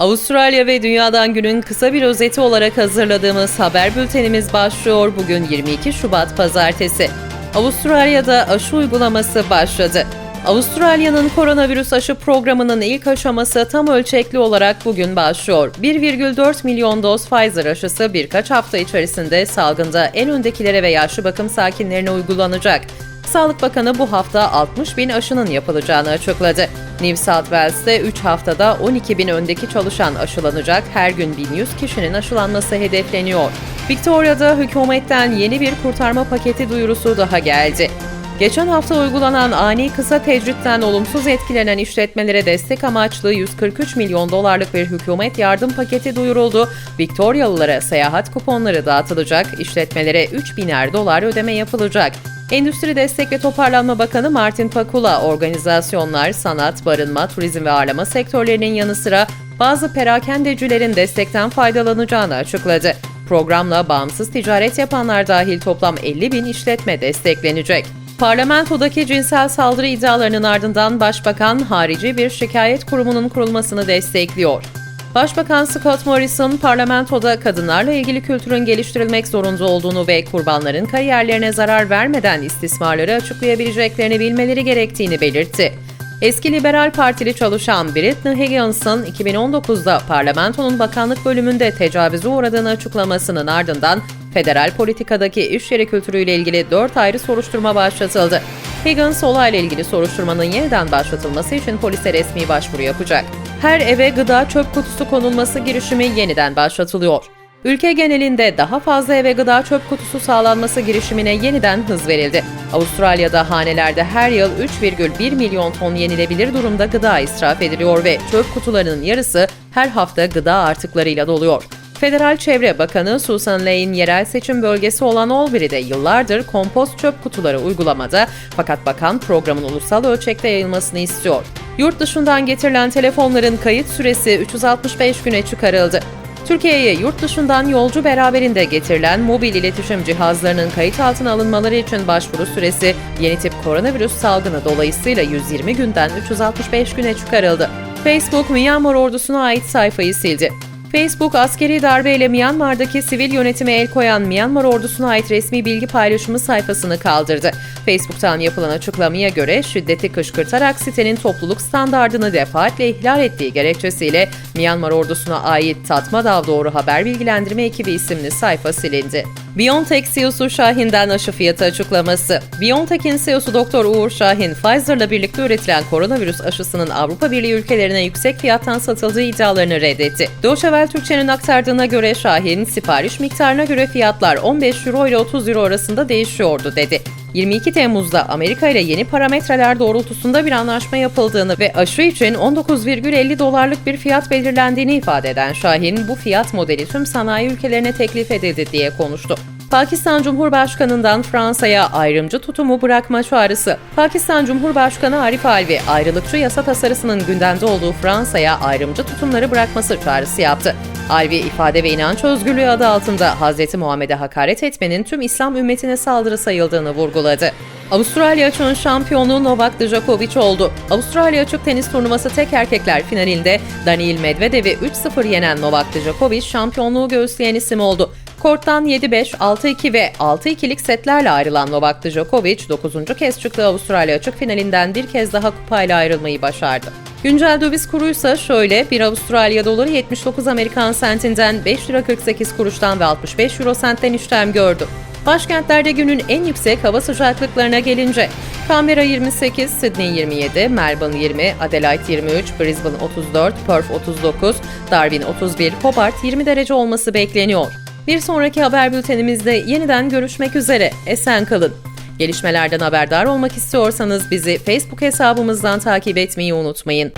Avustralya ve dünyadan günün kısa bir özeti olarak hazırladığımız haber bültenimiz başlıyor. Bugün 22 Şubat Pazartesi. Avustralya'da aşı uygulaması başladı. Avustralya'nın koronavirüs aşı programının ilk aşaması tam ölçekli olarak bugün başlıyor. 1,4 milyon doz Pfizer aşısı birkaç hafta içerisinde salgında en öndekilere ve yaşlı bakım sakinlerine uygulanacak. Sağlık Bakanı bu hafta 60 bin aşının yapılacağını açıkladı. New South Wales'te 3 haftada 12 bin öndeki çalışan aşılanacak, her gün 1100 kişinin aşılanması hedefleniyor. Victoria'da hükümetten yeni bir kurtarma paketi duyurusu daha geldi. Geçen hafta uygulanan ani kısa tecritten olumsuz etkilenen işletmelere destek amaçlı 143 milyon dolarlık bir hükümet yardım paketi duyuruldu. Victorialılara seyahat kuponları dağıtılacak, işletmelere 3 biner dolar ödeme yapılacak. Endüstri Destek ve Toparlanma Bakanı Martin Pakula, organizasyonlar, sanat, barınma, turizm ve ağırlama sektörlerinin yanı sıra bazı perakendecilerin destekten faydalanacağını açıkladı. Programla bağımsız ticaret yapanlar dahil toplam 50 bin işletme desteklenecek. Parlamentodaki cinsel saldırı iddialarının ardından Başbakan harici bir şikayet kurumunun kurulmasını destekliyor. Başbakan Scott Morrison, parlamentoda kadınlarla ilgili kültürün geliştirilmek zorunda olduğunu ve kurbanların kariyerlerine zarar vermeden istismarları açıklayabileceklerini bilmeleri gerektiğini belirtti. Eski Liberal Partili çalışan Britney Higgins'ın 2019'da parlamentonun bakanlık bölümünde tecavüze uğradığını açıklamasının ardından federal politikadaki iş yeri kültürüyle ilgili 4 ayrı soruşturma başlatıldı. Higgins olayla ilgili soruşturmanın yeniden başlatılması için polise resmi başvuru yapacak. Her eve gıda çöp kutusu konulması girişimi yeniden başlatılıyor. Ülke genelinde daha fazla eve gıda çöp kutusu sağlanması girişimine yeniden hız verildi. Avustralya'da hanelerde her yıl 3,1 milyon ton yenilebilir durumda gıda israf ediliyor ve çöp kutularının yarısı her hafta gıda artıklarıyla doluyor. Federal Çevre Bakanı Susan Lane yerel seçim bölgesi olan Albury'de yıllardır kompost çöp kutuları uygulamada fakat bakan programın ulusal ölçekte yayılmasını istiyor. Yurt dışından getirilen telefonların kayıt süresi 365 güne çıkarıldı. Türkiye'ye yurt dışından yolcu beraberinde getirilen mobil iletişim cihazlarının kayıt altına alınmaları için başvuru süresi yeni tip koronavirüs salgını dolayısıyla 120 günden 365 güne çıkarıldı. Facebook, Myanmar ordusuna ait sayfayı sildi. Facebook, askeri darbeyle Myanmar'daki sivil yönetime el koyan Myanmar ordusuna ait resmi bilgi paylaşımı sayfasını kaldırdı. Facebook'tan yapılan açıklamaya göre şiddeti kışkırtarak sitenin topluluk standardını defaatle ihlal ettiği gerekçesiyle Myanmar ordusuna ait Tatmadaw Doğru Haber Bilgilendirme Ekibi isimli sayfa silindi. BioNTech CEO'su Şahin'den aşı fiyatı açıklaması. BioNTech'in CEO'su Dr. Uğur Şahin, Pfizer'la birlikte üretilen koronavirüs aşısının Avrupa Birliği ülkelerine yüksek fiyattan satıldığı iddialarını reddetti. Deutsche Welle Türkçe'nin aktardığına göre Şahin, sipariş miktarına göre fiyatlar 15 euro ile 30 euro arasında değişiyordu dedi. 22 Temmuz'da Amerika ile yeni parametreler doğrultusunda bir anlaşma yapıldığını ve aşı için 19,50 dolarlık bir fiyat belirlendiğini ifade eden Şahin, bu fiyat modeli tüm sanayi ülkelerine teklif edildi diye konuştu. Pakistan Cumhurbaşkanı'ndan Fransa'ya ayrımcı tutumu bırakma çağrısı. Pakistan Cumhurbaşkanı Arif Alvi, ayrılıkçı yasa tasarısının gündemde olduğu Fransa'ya ayrımcı tutumları bırakması çağrısı yaptı. Alvi, ifade ve inanç özgürlüğü adı altında Hz. Muhammed'e hakaret etmenin tüm İslam ümmetine saldırı sayıldığını vurguladı. Avustralya Açık'ın şampiyonu Novak Djokovic oldu. Avustralya Açık tenis turnuvası tek erkekler finalinde Daniil Medvedev'i 3-0 yenen Novak Djokovic şampiyonluğu göğüsleyen isim oldu. Korttan 7-5, 6-2 ve 6-2'lik setlerle ayrılan Novak Djokovic 9. kez çıktığı Avustralya Açık finalinden bir kez daha kupayla ayrılmayı başardı. Güncel döviz kuruysa şöyle, bir Avustralya doları 79 Amerikan sentinden 5 lira 48 kuruştan ve 65 euro sentten işlem gördü. Başkentlerde günün en yüksek hava sıcaklıklarına gelince Canberra 28, Sydney 27, Melbourne 20, Adelaide 23, Brisbane 34, Perth 39, Darwin 31, Hobart 20 derece olması bekleniyor. Bir sonraki haber bültenimizde yeniden görüşmek üzere. Esen kalın. Gelişmelerden haberdar olmak istiyorsanız bizi Facebook hesabımızdan takip etmeyi unutmayın.